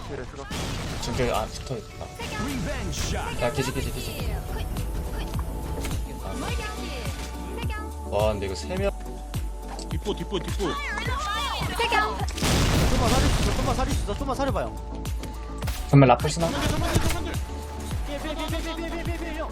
필에 쓰러. 중계 안 붙어 있다 야 기지 기지 기지 와 근데 이거 3명 뒷보 뒷보 뒷보 좀만 살릴 수 있어. 좀만 살릴 수 있어. 좀만 살려봐요. 정말 라플 쓰나? 삐삐삐삐삐삐삐삐 형.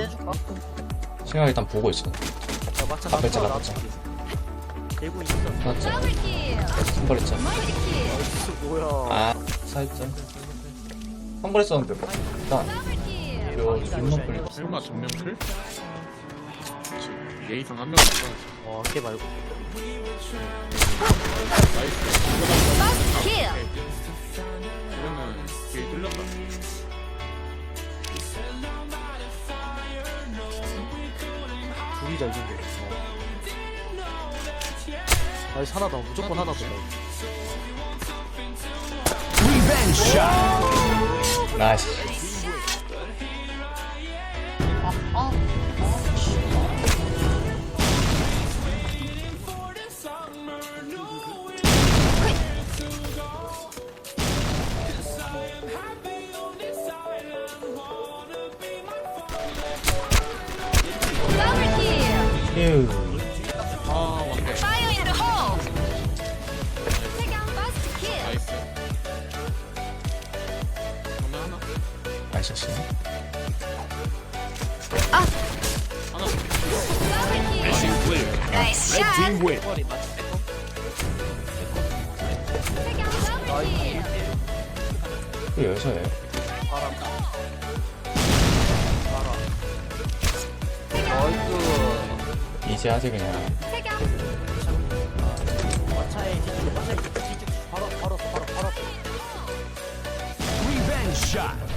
해줄까? 신경 일단 보고 있어 자, 막차 아, 배차, 나와, 배차. 되고 있어. 맞죠? 선발했죠. 뭐야. 아, 살짝. 선발했었는데 뭐. 일단, 이거 눈만 클. 설마 정명클? 예의상 한명 남아야지. 어, 말고. 그러면 길 다. 둘이 잘 생겨. 나이스 하나 더. 무조건 하나 더. 나이스. 휴 나이스 아! 나이스 샷! 이거 여기서예요 이제 하지 그냥 리벤샷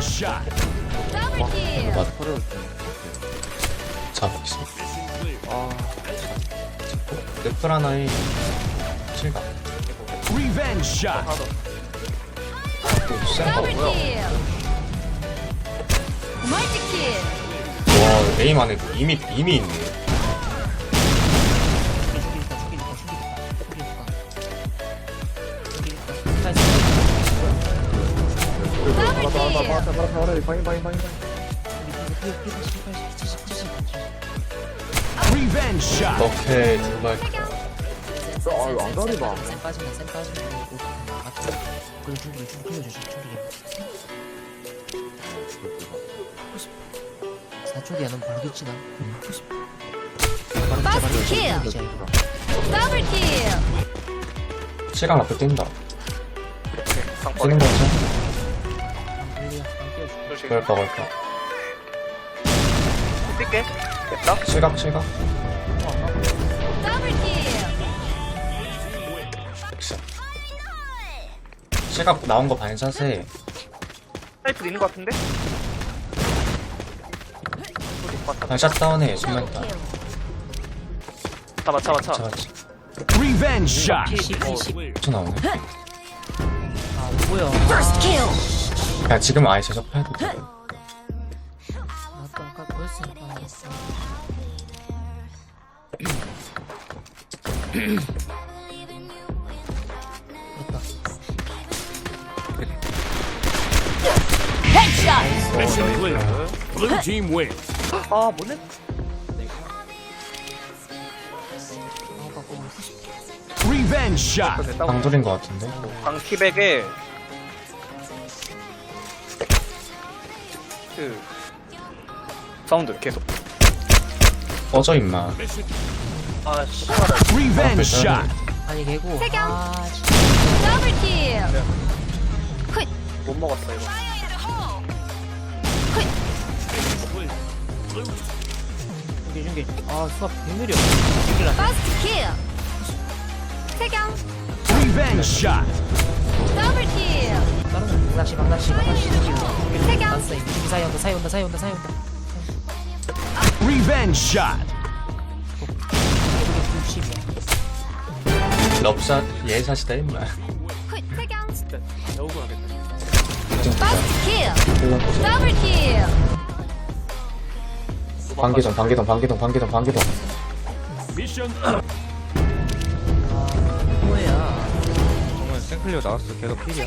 One shot. Double kill. 나 털을 잡고 있어. 넷플 하나에 실감. Revenge shot. 센터 Double 뭐야? kill. Multi kill. 와 에임 안에 이미 이미 있네. 막았다 막았다 막았다 막았다 방인 방인 방인 리벤지 샷. 오케이 정말. 아유 안 가리봐 쌤 빠지면 쌤 빠지면 오고 그걸 죽이려 죽이려 주시 죽이려 4초기야 넌 벌겠지나 버스 음. 킬 더블 킬 시간 앞에 뛴다. 뛰는 거지 그럴까 그럴까 뛸게. 됐다. 실각 실각. 액션 실각 나온 거 반샷에 사이트 있는 것 같은데? 반샷 다운에 정말 다 잡아, 잡아, 잡아. 잡았지 Revenge shot. 5초 나오네 아 뭐야 First kill. 야 지금 아예 저쪽 파야 돼. 나도 아까 그걸 뭐네? 방돌인 것 같은데. 방키백에 그 사운드 계속 꺼져 임마. 아 씨발 Revenge shot. 아니 개고 세경. 아 진짜 Double kill. 못 먹었어 이거 중계 중계 아 수압 백밀이야 중계라 First kill. 세경. Double kill. 다른 거 방낚시 방낚시 방낚시 났어 이거 중계 사이 온다 사이 온다 사이 온다 사이 온다 Revenge shot. 이게 60이야 럽샷 예샷이다 임마. 배우고 하겠다. 반기동 반기동 반기동 반기동 반기동 Mission 뭐야 정말 생클리어 나왔어 계속 필이야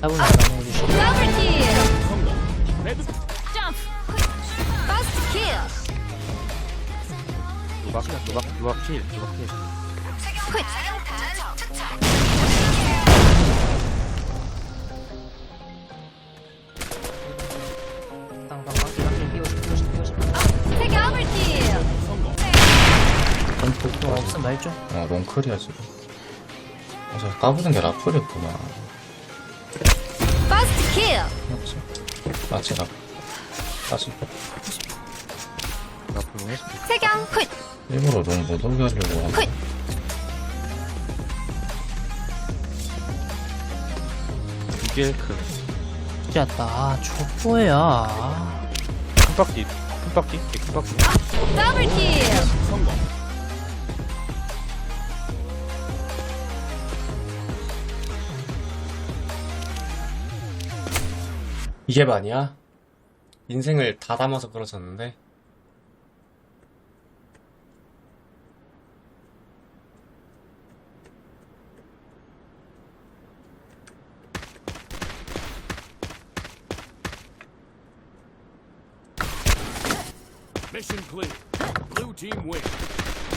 잡으면 나무 주시 Double kill. Red Jump. First kill. 누박 누박 누박 필 누박 필 quick. 땅땅 방기 방기 띄워줘 띄워줘 띄워줘 Double kill. 어 없음 말 좀 어 롱클이야 지금 어 저 까부는 게 라플이었구나 First kill. 맞지 맞지 라 맞지 나쁘네 세경. quick. 일부러 롱못 오게 하려고 하는 quick. 이게 그 진짜 나 족보야 큰박지 큰박지 큰박지 Double kill. 이게 많이야? 인생을 다 담아서 끌어졌는데 mission clear. Blue team wins.